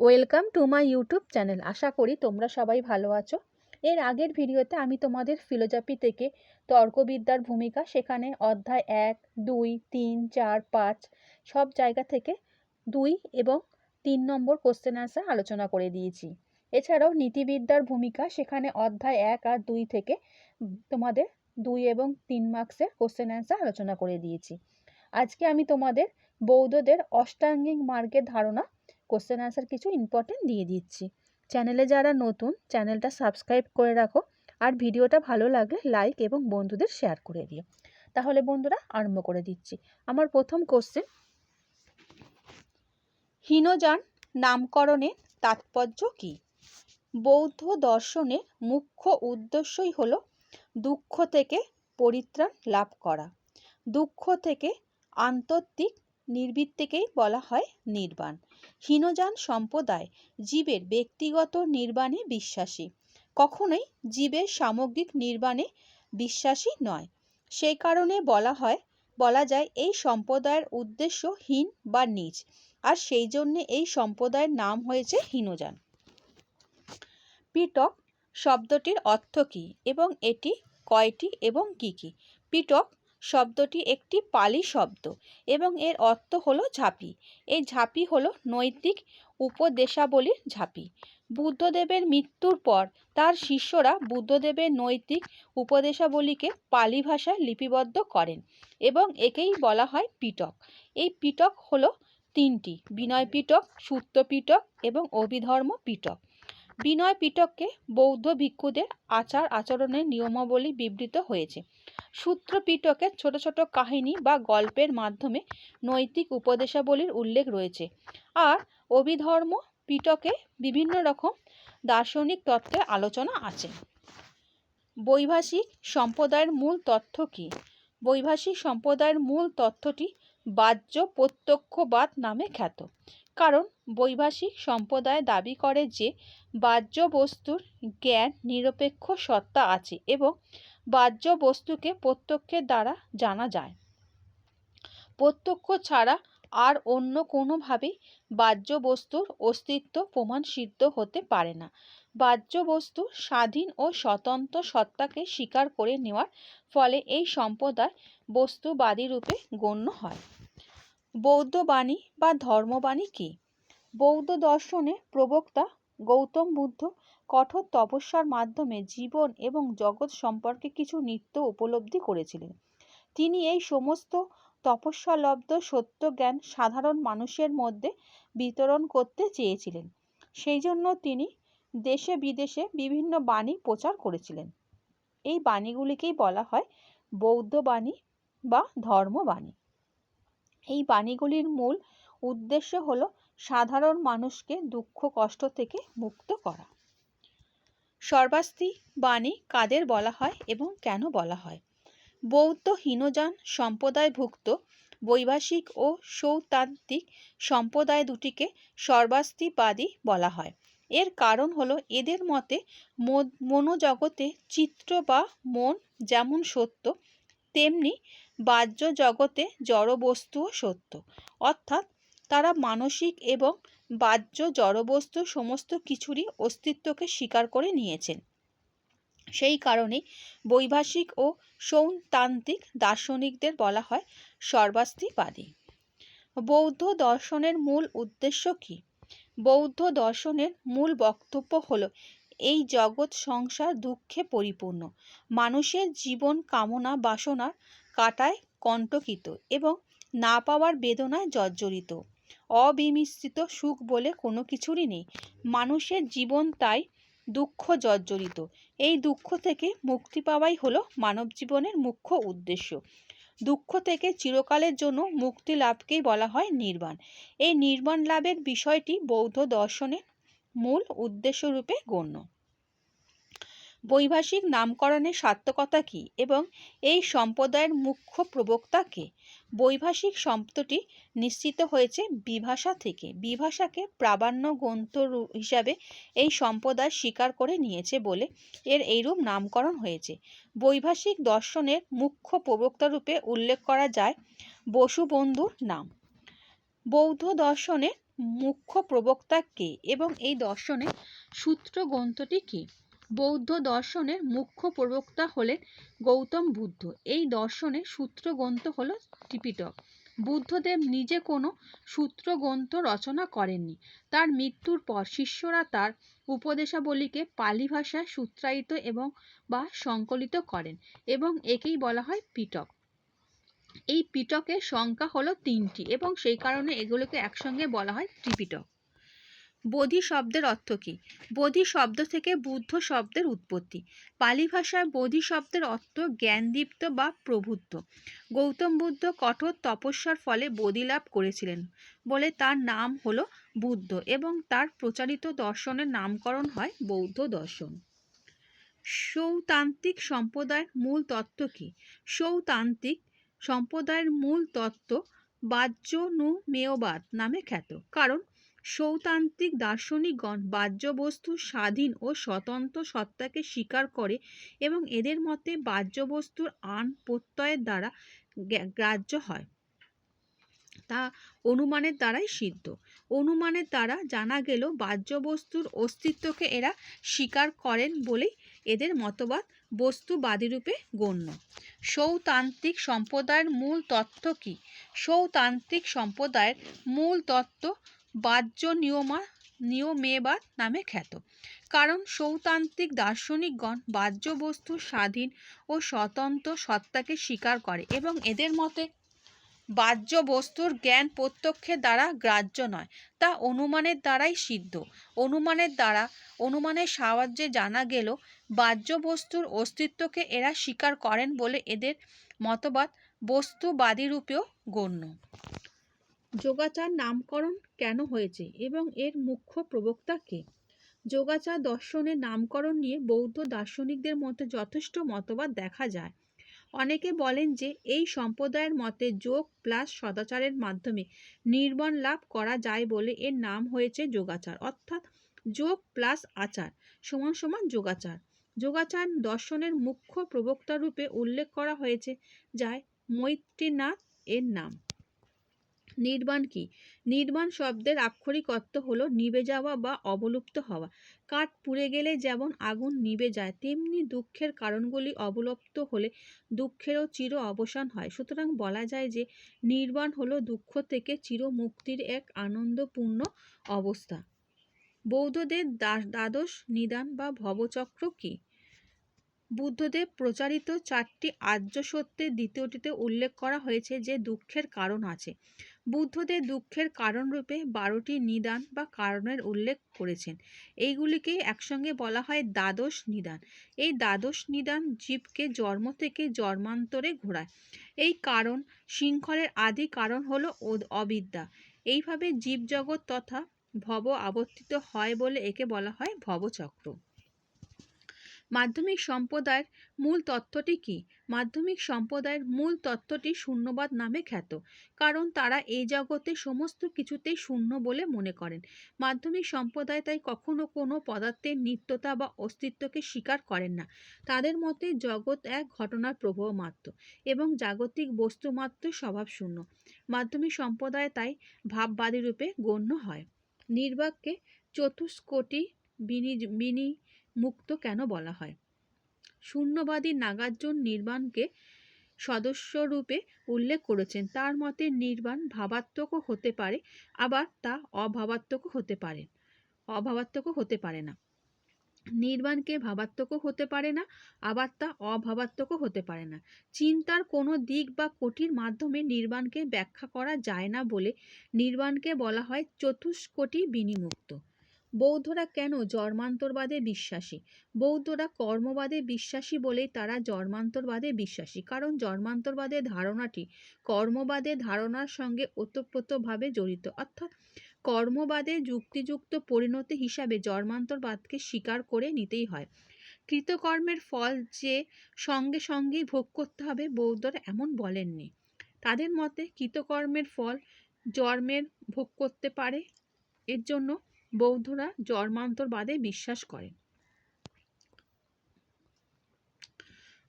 Welcome to my YouTube channel আশা করি তোমরা সবাই ভালো আছো। এর আগের ভিডিওতে আমি তোমাদের ফিলোজফি থেকে তর্কবিদ্যার ভূমিকা সেখানে অধ্যায় এক, দুই, তিন, চার, পাঁচ সব জায়গা থেকে দুই এবং তিন নম্বর কোশ্চেন আনসার আলোচনা করে দিয়েছি। এছাড়াও নীতিবিদ্যার ভূমিকা সেখানে অধ্যায় এক আর দুই থেকে তোমাদের দুই এবং তিন মার্কসের কোশ্চেন অ্যান্সার আলোচনা করে দিয়েছি। আজকে আমি তোমাদের বৌদ্ধদের অষ্টাঙ্গিক মার্গের ধারণা কোশ্চেন আনসার কিছু ইম্পর্টেন্ট দিয়ে দিচ্ছি। চ্যানেলে যারা নতুন চ্যানেলটা সাবস্ক্রাইব করে রাখো আর ভিডিওটা ভালো লাগলে লাইক এবং বন্ধুদের শেয়ার করে দিও। তাহলে বন্ধুরা আরম্ভ করে দিচ্ছি। আমার প্রথম কোশ্চেন হীনযান নামকরণের তাৎপর্য কী? বৌদ্ধ দর্শনের মুখ্য উদ্দেশ্যই হল দুঃখ থেকে পরিত্রাণ লাভ করা। দুঃখ থেকে আন্তর্তিক নির্বৃত্তিকেই বলা হয় নির্বাণ। হীনযান সম্প্রদায় জীবের ব্যক্তিগত নির্বাণে বিশ্বাসী। কখনোই জীবের সামগ্রিক নির্বাণে বিশ্বাসী নয়। সেই কারণে বলা হয়, বলা যায় এই সম্প্রদায়ের উদ্দেশ্য হীন বা নিজ আর সেই জন্যে এই সম্প্রদায়ের নাম হয়েছে হীনযান। পিটক শব্দটির অর্থ কী এবং এটি কয়টি এবং কী কী? পিটক শব্দটি একটি পালি শব্দ এবং এর অর্থ হলো ঝাঁপি। এই ঝাঁপি হলো নৈতিক উপদেশাবলীর ঝাঁপি। বুদ্ধদেবের মৃত্যুর পর তার শিষ্যরা বুদ্ধদেবের নৈতিক উপদেশাবলীকে পালি ভাষায় লিপিবদ্ধ করেন এবং একেই বলা হয় পিটক। এই পিটক হলো তিনটি বিনয় পিটক সূত্র পিটক এবং অভিধর্ম পিটক বিনয় পিটককে বৌদ্ধ ভিক্ষুদের আচার আচরণের নিয়মাবলী বিবৃত হয়েছে। সূত্র পিটকের ছোট ছোট কাহিনী বা গল্পের মাধ্যমে নৈতিক উপদেশাবলীর উল্লেখ রয়েছে। আর অভিধর্ম পিটকে বিভিন্ন রকম দার্শনিক তত্ত্বের আলোচনা আছে। বৈভাষিক সম্প্রদায়ের মূল তথ্য কী? বৈভাষিক সম্প্রদায়ের মূল তথ্যটি বাহ্য প্রত্যক্ষবাদ নামে খ্যাত। কারণ বৈভাষিক সম্প্রদায় দাবি করে যে বাহ্য বস্তুর জ্ঞান নিরপেক্ষ সত্তা আছে এবং বাহ্য বস্তুকে প্রত্যক্ষের দ্বারা জানা যায়। প্রত্যক্ষ ছাড়া আর অন্য কোনোভাবেই বাহ্য বস্তুর অস্তিত্ব প্রমাণ সিদ্ধ হতে পারে না। বাহ্য বস্তু স্বাধীন ও স্বতন্ত্র সত্তাকে স্বীকার করে নেওয়ার ফলে এই সম্প্রদায় বস্তুবাদী রূপে গণ্য হয়। বৌদ্ধ বাণী বা ধর্মবাণী কী? বৌদ্ধ দর্শনে প্রবক্তা গৌতম বুদ্ধ কঠোর তপস্যার মাধ্যমে জীবন এবং জগৎ সম্পর্কে কিছু নিত্য উপলব্ধি করেছিলেন। তিনি এই সমস্ত তপস্যালব্ধ সত্য জ্ঞান সাধারণ মানুষের মধ্যে বিতরণ করতে চেয়েছিলেন। সেই জন্য তিনি দেশে বিদেশে বিভিন্ন বাণী প্রচার করেছিলেন। এই বাণীগুলিকেই বলা হয় বৌদ্ধ বাণী বা ধর্মবাণী। এই বাণীগুলির মূল উদ্দেশ্য হল সাধারণ মানুষকে দুঃখ, কষ্ট থেকে মুক্ত করা। সর্বাস্তি বাণী কাদের বলা হয় এবং কেন বলা হয়? বৌদ্ধ হীনযান সম্প্রদায়ভুক্ত বৈভাষিক ও সৌতান্ত্রিক সম্প্রদায় দুটিকে সর্বাস্তিবাদী বলা হয়। এর কারণ হলো এদের মতে মনোজগতে চিত্র বা মন যেমন সত্য তেমনি বাহ্য জগতে জড়বস্তুও সত্য। অর্থাৎ তারা মানসিক এবং বাহ্য জড়বস্তু সমস্ত কিছুরই অস্তিত্বকে স্বীকার করে নিয়েছেন। সেই কারণে বৈভাষিক ও সৌতান্ত্রিক দার্শনিকদের বলা হয় সর্বাস্তিবাদী। বৌদ্ধ দর্শনের মূল উদ্দেশ্য কী? বৌদ্ধ দর্শনের মূল বক্তব্য হল এই জগৎ সংসার দুঃখে পরিপূর্ণ। মানুষের জীবন কামনা বাসনার কাটায় কণ্টকিত এবং না পাওয়ার বেদনায় জর্জরিত। অবিমিশ্রিত সুখ বলে কোনো কিছুরই নেই। মানুষের জীবন তাই দুঃখ জর্জরিত। এই দুঃখ থেকে মুক্তি পাওয়াই হলো মানব জীবনের মুখ্য উদ্দেশ্য। দুঃখ থেকে চিরকালের জন্য মুক্তি লাভকেই বলা হয় নির্বাণ। এই নির্বাণ লাভের বিষয়টি বৌদ্ধ দর্শনের মূল উদ্দেশ্যরূপে গণ্য। বৈভাষিক নামকরণের সার্থকতা কী এবং এই সম্প্রদায়ের মুখ্য প্রবক্তা কে? বৈভাষিক শব্দটি নিশ্চিত হয়েছে বিভাষা থেকে। বিভাষাকে প্রামাণ্য গ্রন্থ হিসাবে এই সম্প্রদায় স্বীকার করে নিয়েছে বলে এর এইরূপ নামকরণ হয়েছে। বৈভাষিক দর্শনের মুখ্য প্রবক্তা রূপে উল্লেখ করা যায় বসুবন্ধুর নাম। বৌদ্ধ দর্শনের মুখ্য প্রবক্তা কে এবং এই দর্শনের সূত্র গ্রন্থটি কী? বৌদ্ধ দর্শনের মুখ্য প্রবক্তা হলেন গৌতম বুদ্ধ। এই দর্শনের সূত্র গ্রন্থ হল ত্রিপিটক। বুদ্ধদেব নিজে কোনো সূত্র গ্রন্থ রচনা করেননি। তার মৃত্যুর পর শিষ্যরা তার উপদেশাবলীকে পালি ভাষায় সূত্রায়িত এবং বা সংকলিত করেন এবং একেই বলা হয় পিটক। এই পিটকের সংখ্যা হলো তিনটি এবং সেই কারণে এগুলোকে একসঙ্গে বলা হয় ত্রিপিটক। বোধি শব্দের অর্থ কী? বোধি শব্দ থেকে বুদ্ধ শব্দের উৎপত্তি। পালি ভাষায় বোধি শব্দের অর্থ জ্ঞানদীপ্ত বা প্রভুত্ব। গৌতম বুদ্ধ কঠোর তপস্যার ফলে বোধি লাভ করেছিলেন বলে তার নাম হলো বুদ্ধ এবং তার প্রচারিত দর্শনের নামকরণ হয় বৌদ্ধ দর্শন। সৌতান্ত্রিক সম্প্রদায়ের মূল তত্ত্ব কী? সৌতান্ত্রিক সম্প্রদায়ের মূল তত্ত্ব বাহ্যনুমেয়বাদ নামে খ্যাত। কারণ সৌতান্ত্রিক দার্শনিকগণ বাহ্য বস্তু স্বাধীন ও স্বতন্ত্র সত্তাকে স্বীকার করে এবং এদের মতে বাহ্য বস্তুর আন প্রত্যয়ের দ্বারা গ্রাহ্য হয়। তা অনুমানের দ্বারাই সিদ্ধ। অনুমানের দ্বারা জানা গেল বাহ্য বস্তুর অস্তিত্বকে এরা স্বীকার করেন বলেই এদের মতবাদ বস্তুবাদীরূপে গণ্য। সৌতান্ত্রিক সম্প্রদায়ের মূল তত্ত্ব কী? সৌতান্ত্রিক সম্প্রদায়ের মূল তত্ত্ব বাহ্য নিয়মা নিয়মেবাদ নামে খ্যাত। কারণ সৌতান্ত্রিক দার্শনিকগণ বাহ্য বস্তু স্বাধীন ও স্বতন্ত্র সত্তাকে স্বীকার করে এবং এদের মতে বাহ্য বস্তুর জ্ঞান প্রত্যক্ষের দ্বারা গ্রাহ্য নয়, তা অনুমানের দ্বারাই সিদ্ধ। অনুমানের দ্বারা, অনুমানের সাহায্যে জানা গেল বাহ্য বস্তুর অস্তিত্বকে এরা স্বীকার করেন বলে এদের মতবাদ বস্তুবাদীরূপেও গণ্য। যোগাচার নামকরণ কেন হয়েছে এবং এর মুখ্য প্রবক্তা কে? যোগাচার দর্শনের নামকরণ নিয়ে বৌদ্ধ দার্শনিকদের মধ্যে যথেষ্ট মতবাদ দেখা যায়। অনেকে বলেন যে এই সম্প্রদায়ের মতে যোগ প্লাস সদাচারের মাধ্যমে নির্বাণ লাভ করা যায় বলে এর নাম হয়েছে যোগাচার। অর্থাৎ যোগ প্লাস আচার সমান সমান যোগাচার। যোগাচার দর্শনের মুখ্য প্রবক্তা রূপে উল্লেখ করা হয়েছে যায় মৈত্রীনাথ এর নাম। নির্বাণ কি? নির্বাণ শব্দের আক্ষরিক অর্থ হলো নিভে যাওয়া বা অবলুপ্ত হওয়া। কাঠ পুড়ে গেলে যেমন আগুন নিভে যায়, তেমনি দুঃখের কারণগুলি অবলুপ্ত হলে দুঃখেরও চির অবসান হয়। সুতরাং বলা যায় যে নির্বাণ হলো দুঃখ থেকে চির মুক্তির এক আনন্দপূর্ণ অবস্থা। বৌদ্ধদের দ্বাদশ নিদান বা ভবচক্র কি? বুদ্ধদেব প্রচারিত চারটি আর্য সত্যের দ্বিতীয়টিতে উল্লেখ করা হয়েছে যে দুঃখের কারণ আছে। বুদ্ধদেব দুঃখের কারণরূপে বারোটি নিদান বা কারণের উল্লেখ করেছেন। এইগুলিকে একসঙ্গে বলা হয় দ্বাদশ নিদান। এই দ্বাদশ নিদান জীবকে জন্ম থেকে জন্মান্তরে ঘোরায়। এই কারণ শৃঙ্খলের আদি কারণ হলো অবিদ্যা। এইভাবে জীবজগৎ তথা ভব আবর্তিত হয় বলে একে বলা হয় ভবচক্র। মাধ্যমিক সম্প্রদায়ের মূল তত্ত্বটি কি? মাধ্যমিক সম্প্রদায়ের মূল তত্ত্বটি শূন্যবাদ নামে খ্যাত, কারণ তারা এই জগতে সমস্ত কিছুতেই শূন্য বলে মনে করেন। মাধ্যমিক সম্প্রদায় তাই কখনো কোনো পদার্থের নিত্যতা বা অস্তিত্বকে স্বীকার করেন না। তাদের মতে জগৎ এক ঘটনার প্রবাহ মাত্র এবং জাগতিক বস্তু মাত্র স্বভাব শূন্য। মাধ্যমিক সম্প্রদায় তাই ভাববাদী রূপে গণ্য হয়। নির্বাককে চতুষ্কোটি বিনি বিনি মুক্ত কেন বলা হয়? শূন্যবাদী নাগার্জুন নির্বাণকে সদস্যরূপে উল্লেখ করেছেন। তার মতে, নির্বাণ ভাবাত্মকও হতে পারে, আবার তা অভাবাত্মকও হতে পারে, অভাবাত্মকও হতে পারে না। নির্বাণকে ভাবাত্মকও হতে পারে না, আবার তা অভাবাত্মকও হতে পারে না। চিন্তার কোনো দিক বা কোটির মাধ্যমে নির্বাণকে ব্যাখ্যা করা যায় না বলে নির্বাণকে বলা হয় চতুষ্কোটি বিনিমুক্ত। বৌদ্ধরা কেন জন্মান্তরবাদে বিশ্বাসী? বৌদ্ধরা কর্মবাদে বিশ্বাসী বলেই তারা জন্মান্তরবাদে বিশ্বাসী। কারণ জন্মান্তরবাদের ধারণাটি কর্মবাদের ধারণার সঙ্গে ওতপ্রোতভাবে জড়িত। অর্থাৎ কর্মবাদে যুক্তিযুক্ত পরিণতি হিসাবে জন্মান্তরবাদকে স্বীকার করে নিতেই হয়। কৃতকর্মের ফল যে সঙ্গে সঙ্গেই ভোগ করতে হবে বৌদ্ধরা এমন বলেননি। তাদের মতে কৃতকর্মের ফল জন্মের ভোগ করতে পারে। এর জন্য বৌদ্ধরা জন্মান্তরবাদে বিশ্বাস করেন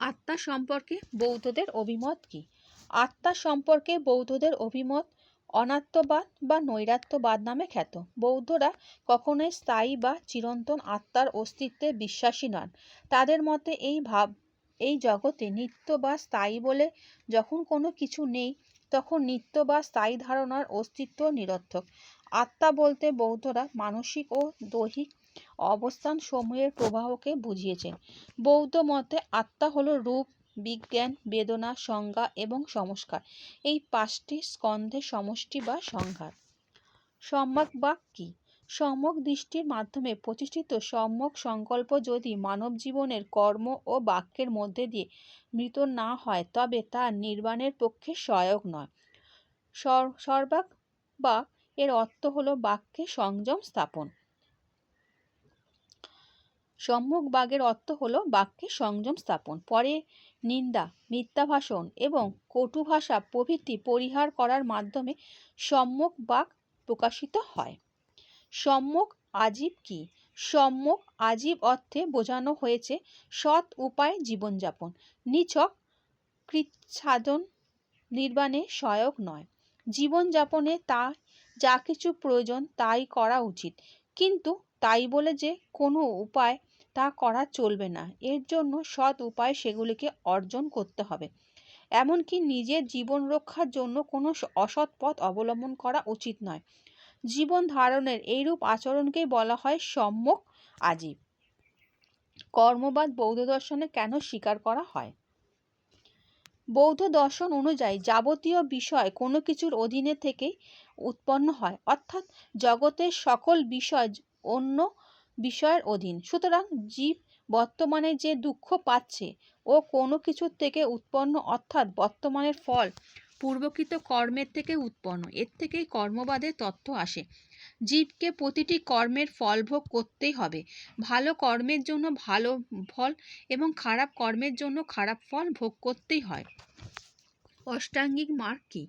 আত্মা সম্পর্কে বৌদ্ধদের অভিমত কি? আত্মা সম্পর্কে বৌদ্ধদের অভিমত অনাত্মবাদ বা নৈরাত্যবাদ নামে খ্যাত। বৌদ্ধরা কখনোই স্থায়ী বা চিরন্তন আত্মার অস্তিত্বে বিশ্বাসী নন। তাদের মতে এই ভাব, এই জগতে নিত্য বা স্থায়ী বলে যখন কোনো কিছু নেই, তখন নিত্য বা স্থায়ী ধারণার অস্তিত্ব নিরর্থক। আত্মা বলতে বৌদ্ধরা মানসিক ও দৈহিক অবস্থান সমূহের প্রবাহকে বুঝিয়েছেন বৌদ্ধ মতে আত্মা হল রূপ, বিজ্ঞান, বেদনা, সংজ্ঞা এবং সংস্কার। এই পাঁচটি স্কন্ধের সমষ্টি বা সংঘাত। সম্যক বাক কি? সম্যক দৃষ্টির মাধ্যমে প্রতিষ্ঠিত সম্যক সংকল্প যদি মানব জীবনের কর্ম ও বাক্যের মধ্যে দিয়ে মৃত না হয়, তবে তা নির্বাণের পক্ষে সহায়ক নয়। সর্বাক বা এর অর্থ হলো বাক্যে সংযম স্থাপন। সম্মুখ বাগের অর্থ হলো বাক্যে সংযম স্থাপন। পরে নিন্দা মিথ্যা ভাষণ এবং কটু ভাষা প্রভৃতি পরিহার করার মাধ্যমে সম্মুখ বাক প্রকাশিত হয়। সম্মুখ আজীব কি? সম্মুখ আজীব অর্থে বোঝানো হয়েছে সৎ উপায়ে জীবনযাপন। নিছক কৃচ্ছাদন নির্বাণে সহায়ক নয়। জীবনযাপনে তা যা কিছু প্রয়োজন তাই করা উচিত। কিন্তু তাই বলে যে কোনো উপায় তা করা চলবে না, এর জন্য সৎ উপায় সেগুলিকে অর্জন করতে হবে। এমনকি নিজের জীবন রক্ষার জন্য কোনো অসৎ পথ অবলম্বন করা উচিত নয়। জীবন ধারণের এইরূপ আচরণকেই বলা হয় সম্যক আজীব। কর্মবাদ বৌদ্ধ দর্শনে কেন স্বীকার করা হয়? বৌদ্ধ দর্শন অনুযায়ী যাবতীয় বিষয় কোনো কিছুর অধীনে থেকেই উৎপন্ন হয়। অর্থাৎ জগতের সকল বিষয় অন্য বিষয়ের অধীন। সুতরাং জীব বর্তমানে যে দুঃখ পাচ্ছে ও কোনো কিছুর থেকে উৎপন্ন, অর্থাৎ বর্তমানের ফল পূর্বকৃত কর্মের থেকে উৎপন্ন, এর থেকেই কর্মবাদের তথ্য আসে। জীবকে প্রতিটি কর্মের ফল ভোগ করতেই হবে। ভালো কর্মের জন্য ভালো ফল এবং খারাপ কর্মের জন্য খারাপ ফল ভোগ করতেই হয়। অষ্টাঙ্গিক মার্গ কী?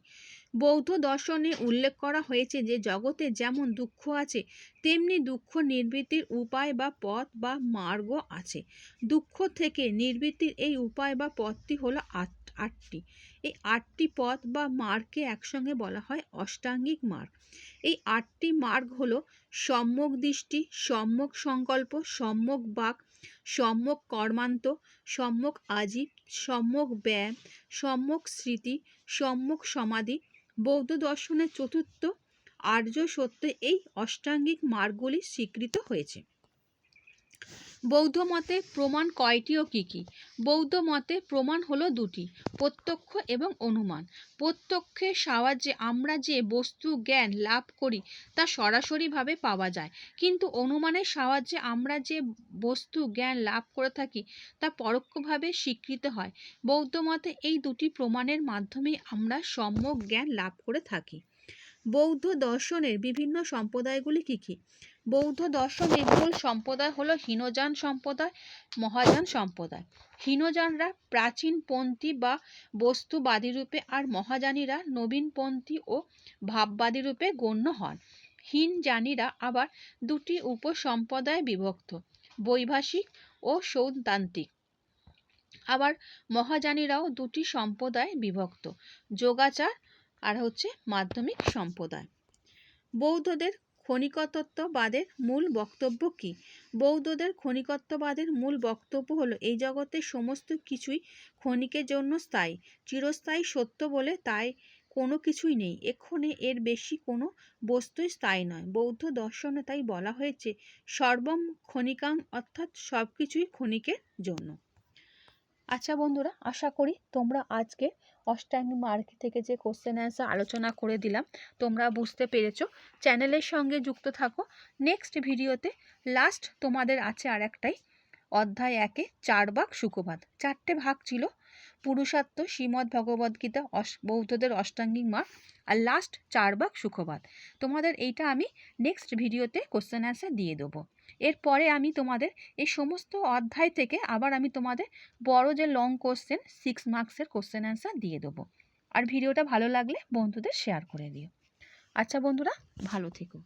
বৌদ্ধ দর্শনে উল্লেখ করা হয়েছে যে, জগতে যেমন দুঃখ আছে, তেমনি দুঃখ নির্বৃত্তির উপায় বা পথ বা মার্গ আছে। দুঃখ থেকে নির্বৃত্তির এই উপায় বা পথটি হলো আট, আটটি। এই আটটি পথ বা মার্গকে একসঙ্গে বলা হয় অষ্টাঙ্গিক মার্গ। এই আটটি মার্গ হলো সম্যক দৃষ্টি, সম্যক সংকল্প, সম্যক বাক, সম্যক কর্মান্ত, সম্যক আজীব, সম্যক ব্যায়াম সম্যক স্মৃতি, সম্যক সমাধি বৌদ্ধ দর্শনের চতুর্থ আর্য সত্য এই অষ্টাঙ্গিক মার্গগুলি স্বীকৃত হয়েছে। বৌদ্ধ মতে প্রমাণ কয়টি ও কী কী? বৌদ্ধ মতে প্রমাণ হলো দুটি, প্রত্যক্ষ এবং অনুমান। প্রত্যক্ষের সাহায্যে আমরা যে বস্তু জ্ঞান লাভ করি তা সরাসরিভাবে পাওয়া যায়। কিন্তু অনুমানের সাহায্যে আমরা যে বস্তু জ্ঞান লাভ করে থাকি তা পরোক্ষভাবে স্বীকৃত হয়। বৌদ্ধ মতে এই দুটি প্রমাণের মাধ্যমে আমরা সম্যক জ্ঞান লাভ করে থাকি। বৌদ্ধ দর্শনের বিভিন্ন সম্প্রদায়গুলি কী কী? বৌদ্ধ দর্শনের মূল সম্প্রদায় হলো হীনযান সম্প্রদায়, মহাযান সম্প্রদায়। হীনযানরা প্রাচীনপন্থী বা বস্তুবাদী রূপে আর মহাযানীরা নবীনপন্থী ও ভাববাদী রূপে গণ্য হন। হীনযানীরা আবার দুটি উপসম্প্রদায়ে বিভক্ত, বৈভাষিক ও সৌদান্তিক। আবার মহাযানীরাও দুটি সম্প্রদায় বিভক্ত, যোগাচার আর হচ্ছে মাধ্যমিক সম্প্রদায়। বৌদ্ধদের ক্ষণিকতত্ত্ববাদের মূল বক্তব্য কি? বৌদ্ধদের ক্ষণিকত্ববাদের মূল বক্তব্য হলো, এই জগতের সমস্ত কিছুই ক্ষণিকের জন্য স্থায়ী। চিরস্থায়ী সত্য বলে তাই কোনো কিছুই নেই। এক্ষণে এর বেশি কোনো বস্তুই স্থায়ী নয়। বৌদ্ধ দর্শনে তাই বলা হয়েছে, সর্বম ক্ষণিকাং অর্থাৎ সব কিছুই ক্ষণিকের জন্য। আচ্ছা বন্ধুরা, আশা করি তোমরা আজকে অষ্টাঙ্গী মার্ক থেকে যে কোশ্চেন অ্যান্সার আলোচনা করে দিলাম, তোমরা বুঝতে পেরেছ। চ্যানেলের সঙ্গে যুক্ত থাকো। নেক্সট ভিডিওতে লাস্ট তোমাদের আছে আর একটাই অধ্যায় একে চার ভাগ সুখবাদ চারটে ভাগ ছিল। পুরুষার্থ, শ্রীমদ্ ভগবদ্গীতা বৌদ্ধদের অষ্টাঙ্গিক মার্ক আর লাস্ট চার ভাগ সুখবাদ তোমাদের এইটা আমি নেক্সট ভিডিওতে কোশ্চেন অ্যান্সার দিয়ে দেবো। এরপরে আমি তোমাদের এই সমস্ত অধ্যায় থেকে আবার আমি তোমাদের বড় যে লং কোশ্চেন সিক্স মার্কসের কোশ্চেন অ্যান্সার দিয়ে দেবো। আর ভিডিওটা ভালো লাগলে বন্ধুদের শেয়ার করে দিও। আচ্ছা বন্ধুরা, ভালো থেকো।